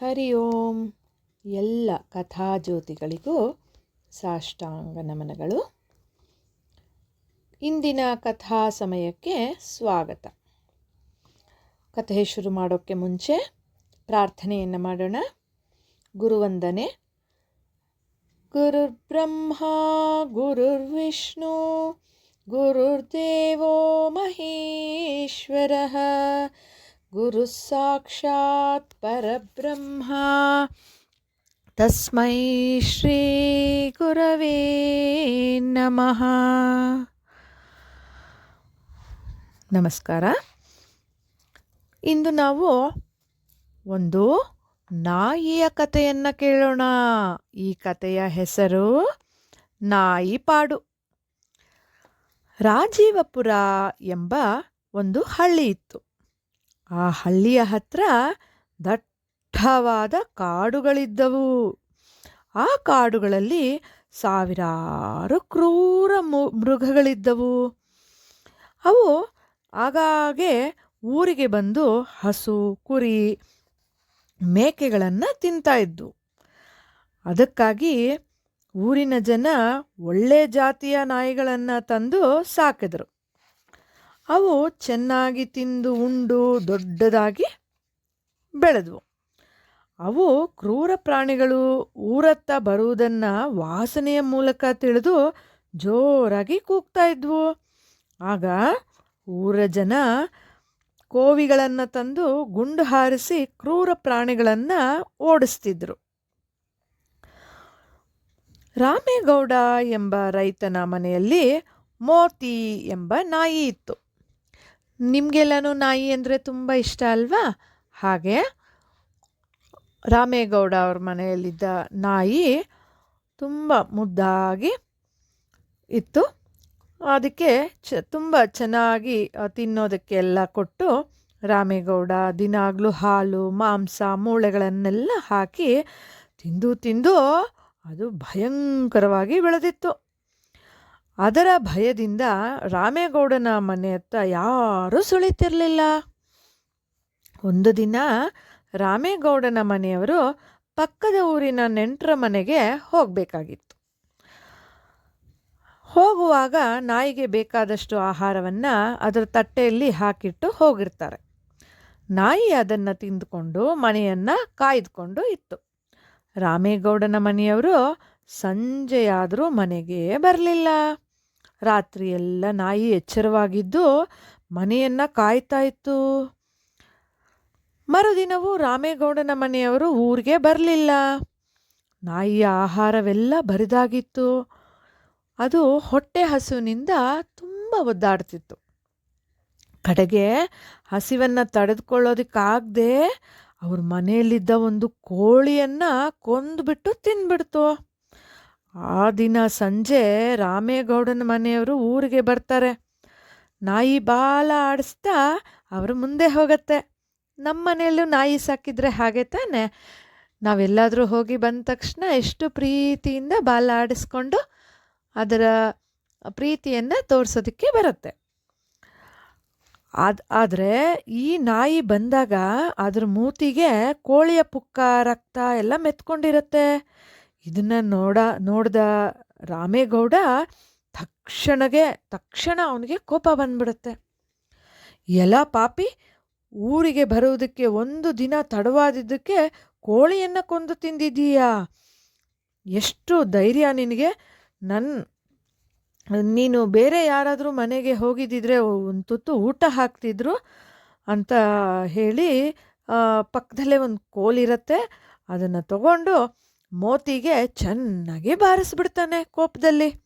ಹರಿ ಓಂ. ಎಲ್ಲ ಕಥಾಜ್ಯೋತಿಗಳಿಗೂ ಸಾಷ್ಟಾಂಗ ನಮನಗಳು. ಇಂದಿನ ಕಥಾ ಸಮಯಕ್ಕೆ ಸ್ವಾಗತ. ಕಥೆ ಶುರು ಮಾಡೋಕ್ಕೆ ಮುಂಚೆ ಪ್ರಾರ್ಥನೆಯನ್ನು ಮಾಡೋಣ. ಗುರುವಂದನೆ. ಗುರುರ್ಬ್ರಹ್ಮ, ಗುರುರ್ವಿಷ್ಣು, ಗುರುರ್ದೇವೋ ಮಹೇಶ್ವರಃ. ಗುರುಃ ಸಾಕ್ಷಾತ್ ಪರಬ್ರಹ್ಮ ತಸ್ಮೈ ಶ್ರೀ ಗುರವೇ ನಮಃ ನಮಸ್ಕಾರ ಇಂದು ನಾವು ಒಂದು ನಾಯಿಯ ಕಥೆಯನ್ನು ಕೇಳೋಣ. ಈ ಕಥೆಯ ಹೆಸರು ನಾಯಿ ಪಾಡು. ರಾಜೀವಪುರ ಎಂಬ ಒಂದು ಹಳ್ಳಿ ಇತ್ತು. ಆ ಹಳ್ಳಿಯ ಹತ್ರ ದಟ್ಟವಾದ ಕಾಡುಗಳಿದ್ದವು. ಆ ಕಾಡುಗಳಲ್ಲಿ ಸಾವಿರಾರು ಕ್ರೂರ ಮೃಗಗಳಿದ್ದವು. ಅವು ಆಗಾಗೆ ಊರಿಗೆ ಬಂದು ಹಸು, ಕುರಿ, ಮೇಕೆಗಳನ್ನು ತಿಂತಾ ಇದ್ವು. ಅದಕ್ಕಾಗಿ ಊರಿನ ಜನ ಒಳ್ಳೆ ಜಾತಿಯ ನಾಯಿಗಳನ್ನು ತಂದು ಸಾಕಿದ್ರು. ಅವು ಚೆನ್ನಾಗಿ ತಿಂದು ಉಂಡು ದೊಡ್ಡದಾಗಿ ಬೆಳೆದವು. ಅವು ಕ್ರೂರ ಪ್ರಾಣಿಗಳು ಊರತ್ತ ಬರುವುದನ್ನು ವಾಸನೆಯ ಮೂಲಕ ತಿಳಿದು ಜೋರಾಗಿ ಕೂಗ್ತಾ ಇದ್ವು. ಆಗ ಊರ ಜನ ಕೋವಿಗಳನ್ನು ತಂದು ಗುಂಡು ಹಾರಿಸಿ ಕ್ರೂರ ಪ್ರಾಣಿಗಳನ್ನು ಓಡಿಸ್ತಿದ್ರು. ರಾಮೇಗೌಡ ಎಂಬ ರೈತನ ಮನೆಯಲ್ಲಿ ಮೋತಿ ಎಂಬ ನಾಯಿ ಇತ್ತು. ನಿಮಗೆಲ್ಲನೂ ನಾಯಿ ಅಂದರೆ ತುಂಬ ಇಷ್ಟ ಅಲ್ವಾ? ಹಾಗೆ ರಾಮೇಗೌಡ ಅವ್ರ ಮನೆಯಲ್ಲಿದ್ದ ನಾಯಿ ತುಂಬ ಮುದ್ದಾಗಿ ಇತ್ತು. ಅದಕ್ಕೆ ಚ, ತುಂಬ ಚೆನ್ನಾಗಿ ತಿನ್ನೋದಕ್ಕೆಲ್ಲ ಕೊಟ್ಟು ರಾಮೇಗೌಡ ದಿನಾಗಲೂ ಹಾಲು, ಮಾಂಸ, ಮೂಳೆಗಳನ್ನೆಲ್ಲ ಹಾಕಿ ತಿಂದು ತಿಂದು ಅದು ಭಯಂಕರವಾಗಿ ಬೆಳೆದಿತ್ತು. ಅದರ ಭಯದಿಂದ ರಾಮೇಗೌಡನ ಮನೆಯತ್ತ ಯಾರೂ ಸುಳಿತಿರಲಿಲ್ಲ. ಒಂದು ದಿನ ರಾಮೇಗೌಡನ ಮನೆಯವರು ಪಕ್ಕದ ಊರಿನ ನೆಂಟರ ಮನೆಗೆ ಹೋಗಬೇಕಾಗಿತ್ತು. ಹೋಗುವಾಗ ನಾಯಿಗೆ ಬೇಕಾದಷ್ಟು ಆಹಾರವನ್ನು ಅದರ ತಟ್ಟೆಯಲ್ಲಿ ಹಾಕಿಟ್ಟು ಹೋಗಿರ್ತಾರೆ. ನಾಯಿ ಅದನ್ನು ತಿಂದುಕೊಂಡು ಮನೆಯನ್ನು ಕಾಯ್ದುಕೊಂಡು ಇತ್ತು. ರಾಮೇಗೌಡನ ಮನೆಯವರು ಸಂಜೆಯಾದರೂ ಮನೆಗೆ ಬರಲಿಲ್ಲ. ರಾತ್ರಿಯೆಲ್ಲ ನಾಯಿ ಎಚ್ಚರವಾಗಿದ್ದು ಮನೆಯನ್ನು ಕಾಯ್ತಾ ಇತ್ತು. ಮರುದಿನವೂ ರಾಮೇಗೌಡನ ಮನೆಯವರು ಊರಿಗೆ ಬರಲಿಲ್ಲ. ನಾಯಿಯ ಆಹಾರವೆಲ್ಲ ಬರಿದಾಗಿತ್ತು. ಅದು ಹೊಟ್ಟೆ ಹಸುವಿನಿಂದ ತುಂಬ ಒದ್ದಾಡ್ತಿತ್ತು. ಕಡೆಗೆ ಹಸಿವನ್ನು ತಡೆದುಕೊಳ್ಳೋದಕ್ಕಾಗದೆ ಅವ್ರ ಮನೆಯಲ್ಲಿದ್ದ ಒಂದು ಕೋಳಿಯನ್ನು ಕೊಂದುಬಿಟ್ಟು ತಿಂದ್ಬಿಡ್ತು ಆ ದಿನ ಸಂಜೆ ರಾಮೇಗೌಡನ ಮನೆಯವರು ಊರಿಗೆ ಬರ್ತಾರೆ. ನಾಯಿ ಬಾಲ ಆಡಿಸ್ತಾ ಅವರು ಮುಂದೆ ಹೋಗತ್ತೆ. ನಮ್ಮ ಮನೆಯಲ್ಲೂ ನಾಯಿ ಸಾಕಿದ್ರೆ ಹಾಗೆ ತಾನೆ? ನಾವೆಲ್ಲಾದರೂ ಹೋಗಿ ಬಂದ ತಕ್ಷಣ ಎಷ್ಟು ಪ್ರೀತಿಯಿಂದ ಬಾಲ ಆಡಿಸ್ಕೊಂಡು ಅದರ ಪ್ರೀತಿಯನ್ನು ತೋರಿಸೋದಕ್ಕೆ ಬರುತ್ತೆ. ಅದು ಆದರೆ ಈ ನಾಯಿ ಬಂದಾಗ ಅದ್ರ ಮೂತಿಗೆ ಕೋಳಿಯ ಪುಕ್ಕ ರಕ್ತ ಎಲ್ಲ ಮೆತ್ಕೊಂಡಿರತ್ತೆ. ಇದನ್ನು ನೋಡ, ನೋಡ್ದ ರಾಮೇಗೌಡ ತಕ್ಷಣಗೆ, ತಕ್ಷಣ ಅವನಿಗೆ ಕೋಪ ಬಂದ್ಬಿಡುತ್ತೆ. ಎಲ್ಲ ಪಾಪಿ ಊರಿಗೆ ಬರುವುದಕ್ಕೆ ಒಂದು ದಿನ ತಡವಾದಿದ್ದಕ್ಕೆ ಕೋಳಿಯನ್ನು ಕೊಂದು ತಿಂದಿದ್ದೀಯಾ? ಎಷ್ಟು ಧೈರ್ಯ ನಿನಗೆ. ನನ್ನ ನೀನು ಬೇರೆ ಯಾರಾದರೂ ಮನೆಗೆ ಹೋಗಿದ್ದಿದ್ರೆ ಒಂದು ತುತ್ತು ಊಟ ಹಾಕ್ತಿದ್ರು ಅಂತ ಹೇಳಿ ಪಕ್ಕದಲ್ಲೇ ಒಂದು ಕೋಲಿರತ್ತೆ ಅದನ್ನು ತಗೊಂಡು ಮೋತಿಗೆ ಚೆನ್ನಾಗಿ ಬಾರಿಸ್ಬಿಡ್ತಾನೆ ಕೋಪದಲ್ಲಿ.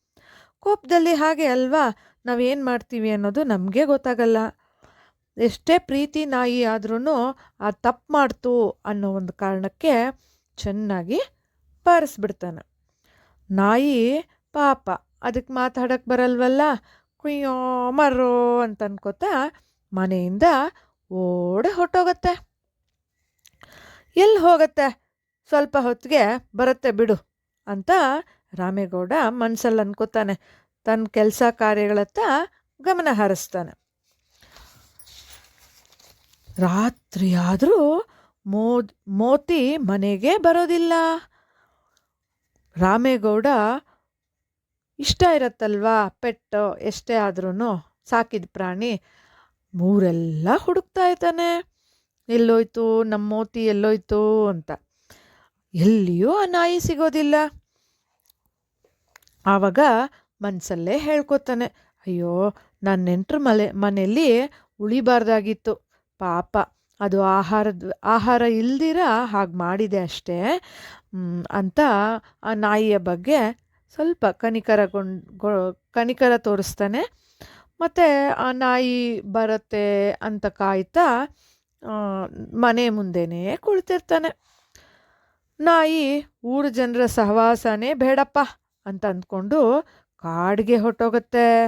ಕೋಪದಲ್ಲಿ ಹಾಗೆ ಅಲ್ವಾ? ನಾವೇನು ಮಾಡ್ತೀವಿ ಅನ್ನೋದು ನಮಗೆ ಗೊತ್ತಾಗಲ್ಲ. ಎಷ್ಟೇ ಪ್ರೀತಿ ನಾಯಿ ಆದ್ರೂ ಆ ತಪ್ಪು ಮಾಡ್ತು ಅನ್ನೋ ಒಂದು ಕಾರಣಕ್ಕೆ ಚೆನ್ನಾಗಿ ಬಾರಿಸ್ಬಿಡ್ತಾನೆ. ನಾಯಿ ಪಾಪ, ಅದಕ್ಕೆ ಮಾತಾಡಕ್ಕೆ ಬರಲ್ವಲ್ಲ? ಕುಯ್ಯೋ ಮರೋ ಅಂತ ಅನ್ಕೋತಾ ಮನೆಯಿಂದ ಓಡ ಹೊಟ್ಟೋಗತ್ತೆ ಎಲ್ಲಿ ಹೋಗತ್ತೆ? ಸ್ವಲ್ಪ ಹೊತ್ತಿಗೆ ಬರುತ್ತೆ ಬಿಡು ಅಂತ ರಾಮೇಗೌಡ ಮನಸ್ಸಲ್ಲಿ ಅನ್ಕೋತಾನೆ ತನ್ನ ಕೆಲಸ ಕಾರ್ಯಗಳತ್ತ ಗಮನ ಹರಿಸ್ತಾನೆ. ರಾತ್ರಿ ಆದರೂ ಮೋದ್, ಮೋತಿ ಮನೆಗೆ ಬರೋದಿಲ್ಲ. ರಾಮೇಗೌಡ ಇಷ್ಟ ಇರತ್ತಲ್ವಾ ಪೆಟ್ಟು ಎಷ್ಟೇ ಆದ್ರೂ ಸಾಕಿದ ಪ್ರಾಣಿ ಮೂರೆಲ್ಲ ಹುಡುಕ್ತಾ ಇದ್ದಾನೆ. ಎಲ್ಲೋಯ್ತು ನಮ್ಮ ಮೋತಿ ಎಲ್ಲೋಯ್ತು ಅಂತ. ಎಲ್ಲಿಯೂ ಆ ನಾಯಿ ಸಿಗೋದಿಲ್ಲ. ಆವಾಗ ಮನಸ್ಸಲ್ಲೇ ಹೇಳ್ಕೊತಾನೆ, ಅಯ್ಯೋ ನನ್ನ ನೆಂಟ್ರ ಮಲೆ ಮನೆಯಲ್ಲಿ ಉಳಿಬಾರ್ದಾಗಿತ್ತು. ಪಾಪ, ಅದು ಆಹಾರದ, ಆಹಾರ ಇಲ್ದಿರ ಹಾಗೆ ಮಾಡಿದೆ ಅಷ್ಟೇ. ಅಂತ ಆ ನಾಯಿಯ ಬಗ್ಗೆ ಸ್ವಲ್ಪ ಕನಿಕರಗೊಂಡು ಕನಿಕರ ತೋರಿಸ್ತಾನೆ. ಮತ್ತು ಆ ನಾಯಿ ಬರುತ್ತೆ ಅಂತ ಕಾಯ್ತಾ ಮನೆ ಮುಂದೆನೇ ಕುಳಿತಿರ್ತಾನೆ. ನಾಯಿ ಊರ ಜನರ ಸಹವಾಸನೇ ಬೇಡಪ್ಪ ಅಂತ ಅಂದ್ಕೊಂಡು ಕಾಡಿಗೆ ಹೊಟ್ಟೋಗುತ್ತೆ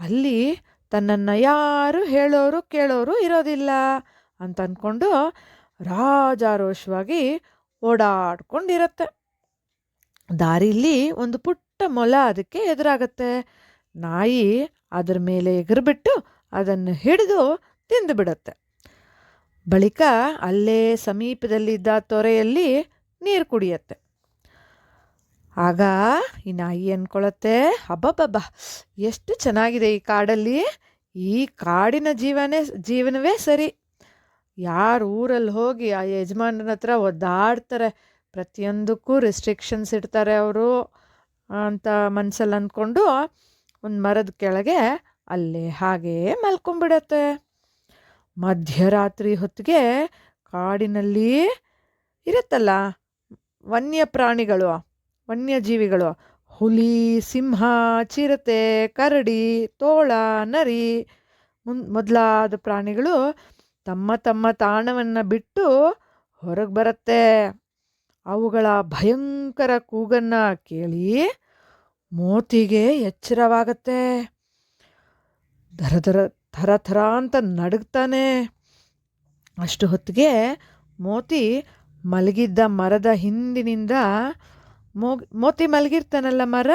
ಅಲ್ಲಿ ತನ್ನನ್ನು ಯಾರು ಹೇಳೋರು ಕೇಳೋರು ಇರೋದಿಲ್ಲ ಅಂತ ಅಂದ್ಕೊಂಡು ರಾಜಾರೋಷವಾಗಿ ಓಡಾಡ್ಕೊಂಡಿರತ್ತೆ. ದಾರಿಲಿ ಒಂದು ಪುಟ್ಟ ಮೊಲ ಅದಕ್ಕೆ ಎದುರಾಗತ್ತೆ. ನಾಯಿ ಅದರ ಮೇಲೆ ಎಗರ್ಬಿಟ್ಟು ಅದನ್ನು ಹಿಡಿದು ತಿಂದು ಬಿಡತ್ತೆ. ಬಳಿಕ ಅಲ್ಲೇ ಸಮೀಪದಲ್ಲಿದ್ದ ತೊರೆಯಲ್ಲಿ ನೀರು ಕುಡಿಯತ್ತೆ. ಆಗ ಈ ನಾಯಿ ಅಂದ್ಕೊಳತ್ತೆ ಅಬ್ಬಬ್ಬಬ್ಬ, ಎಷ್ಟು ಚೆನ್ನಾಗಿದೆ ಈ ಕಾಡಲ್ಲಿ. ಈ ಕಾಡಿನ ಜೀವನೇ, ಜೀವನವೇ ಸರಿ. ಯಾರು ಊರಲ್ಲಿ ಹೋಗಿ ಆ ಯಜಮಾನರ ಹತ್ರ ಒದ್ದಾಡ್ತಾರೆ. ಪ್ರತಿಯೊಂದಕ್ಕೂ ರೆಸ್ಟ್ರಿಕ್ಷನ್ಸ್ ಇಡ್ತಾರೆ ಅವರು, ಅಂತ ಮನಸ್ಸಲ್ಲಿ ಅಂದ್ಕೊಂಡು ಒಂದು ಮರದ ಕೆಳಗೆ ಅಲ್ಲೇ ಹಾಗೇ ಮಲ್ಕೊಂಡ್ಬಿಡತ್ತೆ ಮಧ್ಯರಾತ್ರಿ ಹೊತ್ತಿಗೆ ಕಾಡಿನಲ್ಲಿ ಇರುತ್ತಲ್ಲ ವನ್ಯ ಪ್ರಾಣಿಗಳು ವನ್ಯಜೀವಿಗಳು, ಹುಲಿ, ಸಿಂಹ, ಚಿರತೆ, ಕರಡಿ, ತೋಳ, ನರಿ ಮುನ್, ಮೊದಲಾದ ಪ್ರಾಣಿಗಳು ತಮ್ಮ ತಮ್ಮ ತಾಣವನ್ನು ಬಿಟ್ಟು ಹೊರಗೆ ಬರುತ್ತೆ. ಅವುಗಳ ಭಯಂಕರ ಕೂಗನ್ನು ಕೇಳಿ ಮೋತಿಗೆ ಎಚ್ಚರವಾಗತ್ತೆ. ಧರ ಧರ ಥರ ಥರ ಅಂತ ನಡುಗ್ತಾನೆ. ಅಷ್ಟು ಹೊತ್ತಿಗೆ ಮೋತಿ ಮಲಗಿದ್ದ ಮರದ ಹಿಂದಿನಿಂದ ಮೋತಿ ಮಲಗಿರ್ತಾನಲ್ಲ ಮರ?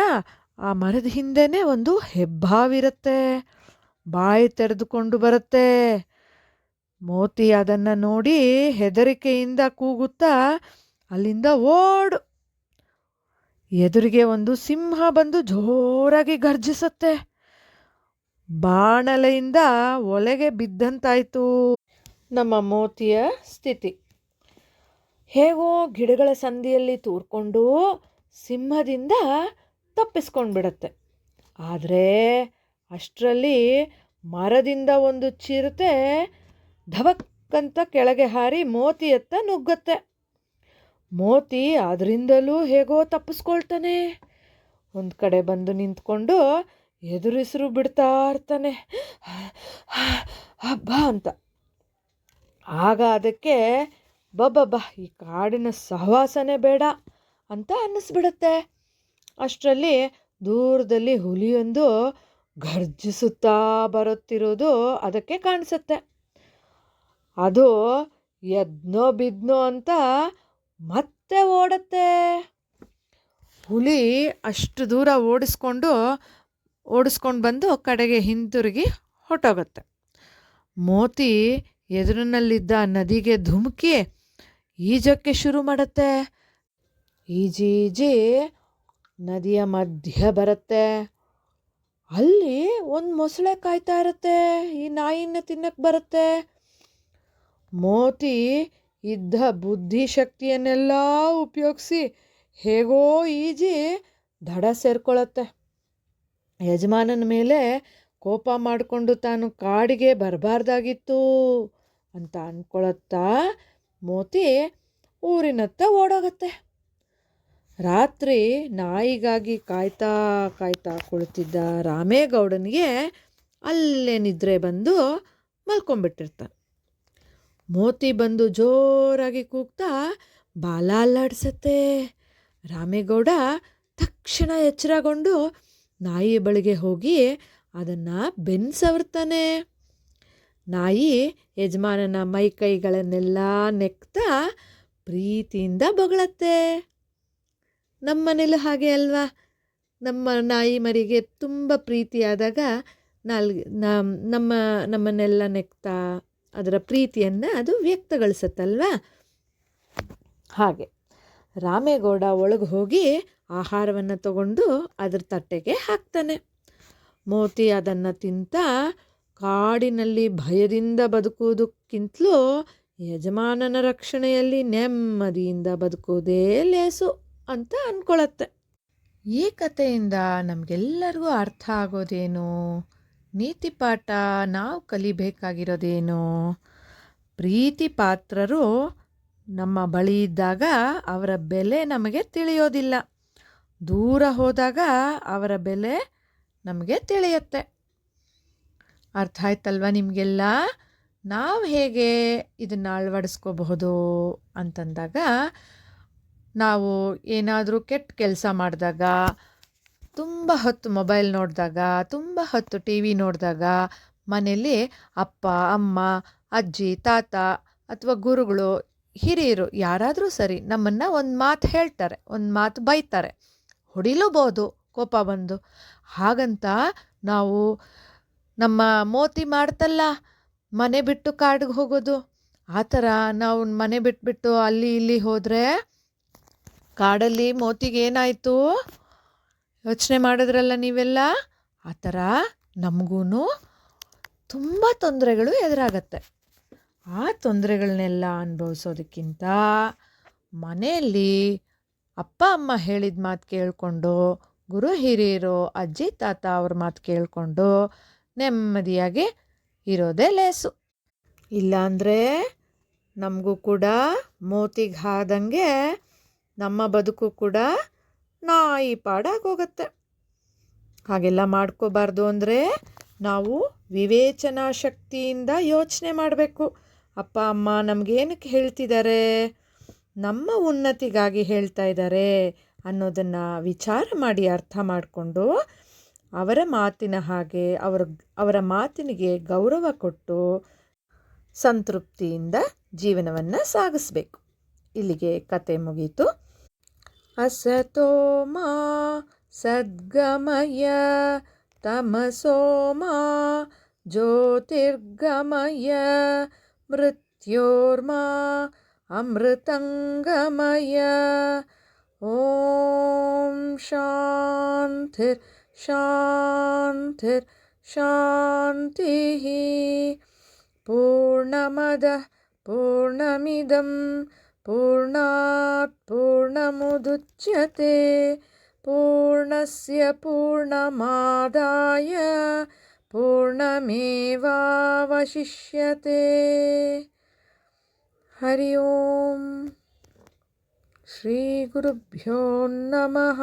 ಆ ಮರದ ಹಿಂದೆನೇ ಒಂದು ಹೆಬ್ಬಾವಿರುತ್ತೆ. ಬಾಯಿ ತೆರೆದುಕೊಂಡು ಬರುತ್ತೆ. ಮೋತಿ ಅದನ್ನು ನೋಡಿ ಹೆದರಿಕೆಯಿಂದ ಕೂಗುತ್ತಾ ಅಲ್ಲಿಂದ ಓಡು. ಎದುರಿಗೆ ಒಂದು ಸಿಂಹ ಬಂದು ಜೋರಾಗಿ ಗರ್ಜಿಸುತ್ತೆ ಬಾಣಲೆಯಿಂದ ಒಲೆಗೆ ಬಿದ್ದಂತಾಯ್ತು. ನಮ್ಮ ಮೋತಿಯ ಸ್ಥಿತಿ. ಹೇಗೋ ಗಿಡಗಳ ಸಂದಿಯಲ್ಲಿ ತೂರ್ಕೊಂಡು ಸಿಂಹದಿಂದ ತಪ್ಪಿಸ್ಕೊಂಡ್ಬಿಡತ್ತೆ. ಆದರೆ ಅಷ್ಟರಲ್ಲಿ ಮರದಿಂದ ಒಂದು ಚಿರತೆ ಧವಕ್ಕಂತ ಕೆಳಗೆ ಹಾರಿ ಮೋತಿಯತ್ತ ನುಗ್ಗತ್ತೆ. ಮೋತಿ ಅದರಿಂದಲೂ ಹೇಗೋ ತಪ್ಪಿಸ್ಕೊಳ್ತಾನೆ. ಒಂದು ಕಡೆ ಬಂದು ನಿಂತ್ಕೊಂಡು ಎದುರಿಸರು ಬಿಡ್ತಾ ಇರ್ತಾನೆ. ಹಬ್ಬ ಅಂತ. ಆಗ ಅದಕ್ಕೆ ಬಬ್ಬಬ್ಬ, ಈ ಕಾಡಿನ ಸಹವಾಸನೇ ಬೇಡ ಅಂತ ಅನ್ನಿಸ್ಬಿಡುತ್ತೆ. ಅಷ್ಟರಲ್ಲಿ ದೂರದಲ್ಲಿ ಹುಲಿಯೊಂದು ಗರ್ಜಿಸುತ್ತಾ ಬರುತ್ತಿರೋದು ಅದಕ್ಕೆ ಕಾಣಿಸುತ್ತೆ. ಅದು ಎದ್ನೋ ಬಿದ್ನೋ ಅಂತ ಮತ್ತೆ ಓಡತ್ತೆ. ಹುಲಿ ಅಷ್ಟು ದೂರ ಓಡಿಸ್ಕೊಂಡು ಓಡಿಸ್ಕೊಂಡು ಬಂದು ಕಡೆಗೆ ಹಿಂತಿರುಗಿ ಹೊಟ್ಟೋಗುತ್ತೆ ಮೋತಿ ಎದುರಿನಲ್ಲಿದ್ದ ನದಿಗೆ ಧುಮುಕಿ ಈಜಕ್ಕೆ ಶುರು ಮಾಡುತ್ತೆ. ಈಜೀಜಿ ನದಿಯ ಮಧ್ಯ ಬರುತ್ತೆ. ಅಲ್ಲಿ ಒಂದು ಮೊಸಳೆ ಕಾಯ್ತಾ ಇರುತ್ತೆ. ಈ ನಾಯಿನ ತಿನ್ನಕ್ಕೆ ಬರುತ್ತೆ. ಮೋತಿ ಇದ್ದ ಬುದ್ಧಿ ಶಕ್ತಿಯನ್ನೆಲ್ಲ ಉಪಯೋಗಿಸಿ ಹೇಗೋ ಈಜಿ ದಡ ಸೇರ್ಕೊಳ್ಳುತ್ತೆ ಯಜಮಾನನ ಮೇಲೆ ಕೋಪ ಮಾಡಿಕೊಂಡು ತಾನು ಕಾಡಿಗೆ ಬರಬಾರ್ದಾಗಿತ್ತು ಅಂತ ಅಂದ್ಕೊಳತ್ತಾ ಮೋತಿ ಊರಿನತ್ತ ಓಡೋಗತ್ತೆ. ರಾತ್ರಿ ನಾಯಿಗಾಗಿ ಕಾಯ್ತಾ ಕಾಯ್ತಾ ಕುಳಿತಿದ್ದ ರಾಮೇಗೌಡನಿಗೆ ಅಲ್ಲೇ ನಿದ್ರೆ ಬಂದು ಮಲ್ಕೊಂಬಿಟ್ಟಿರ್ತಾನೆ ಮೋತಿ ಬಂದು ಜೋರಾಗಿ ಕೂಗ್ತಾ, ಬಾಲ ಅಲ್ಲಾಡ್ಸತ್ತೆ. ರಾಮೇಗೌಡ ತಕ್ಷಣ ಎಚ್ಚರಗೊಂಡು ನಾಯಿ ಬಳಿಗೆ ಹೋಗಿ ಅದನ್ನು ಬೆನ್ನು ಸವರ್ತಾನೆ ನಾಯಿ ಯಜಮಾನನ ಮೈ ಕೈಗಳನ್ನೆಲ್ಲ ನೆಕ್ತಾ ಪ್ರೀತಿಯಿಂದ ಬೊಗಳತ್ತೆ. ನಮ್ಮನೇಲೂ ಹಾಗೆ ಅಲ್ವಾ? ನಮ್ಮ ನಾಯಿ ಮರಿಗೆ ತುಂಬ ಪ್ರೀತಿಯಾದಾಗ ನಾಲ್ಗೆ ನಮ್ಮ ನಮ್ಮನ್ನೆಲ್ಲ ನೆಕ್ತಾ ಅದರ ಪ್ರೀತಿಯನ್ನು ಅದು ವ್ಯಕ್ತಗೊಳಿಸುತ್ತಲ್ವಾ? ಹಾಗೆ ರಾಮೇಗೌಡ ಒಳಗೆ ಹೋಗಿ ಆಹಾರವನ್ನು ತಗೊಂಡು ಅದರ ತಟ್ಟೆಗೆ ಹಾಕ್ತಾನೆ. ಮೋತಿ ಅದನ್ನು ತಿಂತ ಕಾಡಿನಲ್ಲಿ ಭಯದಿಂದ ಬದುಕುವುದಕ್ಕಿಂತಲೂ ಯಜಮಾನನ ರಕ್ಷಣೆಯಲ್ಲಿ ನೆಮ್ಮದಿಯಿಂದ ಬದುಕುವುದೇ ಲೇಸು ಅಂತ ಅಂದ್ಕೊಳತ್ತೆ ಈ ಕಥೆಯಿಂದ ನಮಗೆಲ್ಲರಿಗೂ ಅರ್ಥ ಆಗೋದೇನು? ನೀತಿ ಪಾಠ ನಾವು ಕಲಿಬೇಕಾಗಿರೋದೇನು? ಪ್ರೀತಿ ಪಾತ್ರರು ನಮ್ಮ ಬಳಿ ಇದ್ದಾಗ ಅವರ ಬೆಲೆ ನಮಗೆ ತಿಳಿಯೋದಿಲ್ಲ. ದೂರ ಹೋದಾಗ ಅವರ ಬೆಲೆ ನಮಗೆ ತಿಳಿಯುತ್ತೆ. ಅರ್ಥ ಆಯ್ತಲ್ವ ನಿಮಗೆಲ್ಲ? ನಾವು ಹೇಗೆ ಇದನ್ನು ಅಳವಡಿಸ್ಕೋಬಹುದು ಅಂತಂದಾಗ, ನಾವು ಏನಾದರೂ ಕೆಟ್ಟ ಕೆಲಸ ಮಾಡಿದಾಗ, ತುಂಬ ಹೊತ್ತು ಮೊಬೈಲ್ ನೋಡಿದಾಗ, ತುಂಬ ಹೊತ್ತು ಟಿ ವಿ ನೋಡಿದಾಗ ಮನೆಯಲ್ಲಿ ಅಪ್ಪ, ಅಮ್ಮ, ಅಜ್ಜಿ, ತಾತ ಅಥವಾ ಗುರುಗಳು, ಹಿರಿಯರು ಯಾರಾದರೂ ಸರಿ ನಮ್ಮನ್ನು ಒಂದು ಮಾತು ಹೇಳ್ತಾರೆ, ಒಂದು ಮಾತು ಬೈತಾರೆ. ಹೊಡಿಲೂಬೋದು ಕೋಪ ಬಂದು. ಹಾಗಂತ ನಾವು ನಮ್ಮ ಮೋತಿ ಮಾಡ್ತಲ್ಲ, ಮನೆ ಬಿಟ್ಟು ಕಾಡಿಗೆ ಹೋಗೋದು. ಆ ಥರ ನಾವು ಮನೆ ಬಿಟ್ಬಿಟ್ಟು ಅಲ್ಲಿ ಇಲ್ಲಿ ಹೋದರೆ ಕಾಡಲ್ಲಿ ಮೋತಿಗೆ ಏನಾಯಿತು? ಯೋಚನೆ ಮಾಡಿದ್ರಲ್ಲ ನೀವೆಲ್ಲ? ಆ ಥರ ನಮಗೂ ತುಂಬ ತೊಂದರೆಗಳು ಎದುರಾಗತ್ತೆ. ಆ ತೊಂದರೆಗಳನ್ನೆಲ್ಲ ಅನುಭವಿಸೋದಕ್ಕಿಂತ ಮನೆಯಲ್ಲಿ ಅಪ್ಪ, ಅಮ್ಮ ಹೇಳಿದ ಮಾತು ಕೇಳಿಕೊಂಡು, ಗುರು ಹಿರಿಯರು, ಅಜ್ಜಿ, ತಾತ ಅವ್ರ ಮಾತು ಕೇಳಿಕೊಂಡು ನೆಮ್ಮದಿಯಾಗಿ ಇರೋದೇ ಲೇಸು. ಇಲ್ಲಾಂದರೆ ನಮಗೂ ಕೂಡ ಮೋತಿಗೆ ಹಾದಂಗೆ ನಮ್ಮ ಬದುಕು ಕೂಡ ನಾಯಿ ಪಾಡಾಗೋಗತ್ತೆ. ಹಾಗೆಲ್ಲ ಮಾಡ್ಕೋಬಾರ್ದು ಅಂದರೆ ನಾವು ವಿವೇಚನಾ ಶಕ್ತಿಯಿಂದ ಯೋಚನೆ ಮಾಡಬೇಕು. ಅಪ್ಪ, ಅಮ್ಮ ನಮಗೇನಕ್ಕೆ ಹೇಳ್ತಿದ್ದಾರೆ ನಮ್ಮ ಉನ್ನತಿಗಾಗಿ ಹೇಳ್ತಾ ಇದ್ದಾರೆ ಅನ್ನೋದನ್ನು ವಿಚಾರ ಮಾಡಿ ಅರ್ಥ ಮಾಡಿಕೊಂಡು ಅವರ ಮಾತಿನ ಹಾಗೆ ಅವರ ಅವರ ಮಾತಿನಿಗೆ ಗೌರವ ಕೊಟ್ಟು ಸಂತೃಪ್ತಿಯಿಂದ ಜೀವನವನ್ನು ಸಾಗಿಸ್ಬೇಕು. ಇಲ್ಲಿಗೆ ಕತೆ ಮುಗೀತು. ಅಸತೋ ಮಾ ಸದ್ಗಮಯ ತಮಸೋ ಮಾ ಜ್ಯೋತಿರ್ಗಮಯ ಮೃತ್ಯೋರ್ಮಾ ಅಮೃತಂಗಮಯ. ಓಂ ಶಾಂತಿರ್ शान्तिः पूर्णमदः पूर्णमिदं पूर्णात् पूर्णमुदुच्यते पूर्णस्य पूर्णमादाय पूर्णमेवावशिष्यते हरि ओम् श्रीगुरुभ्यो नमः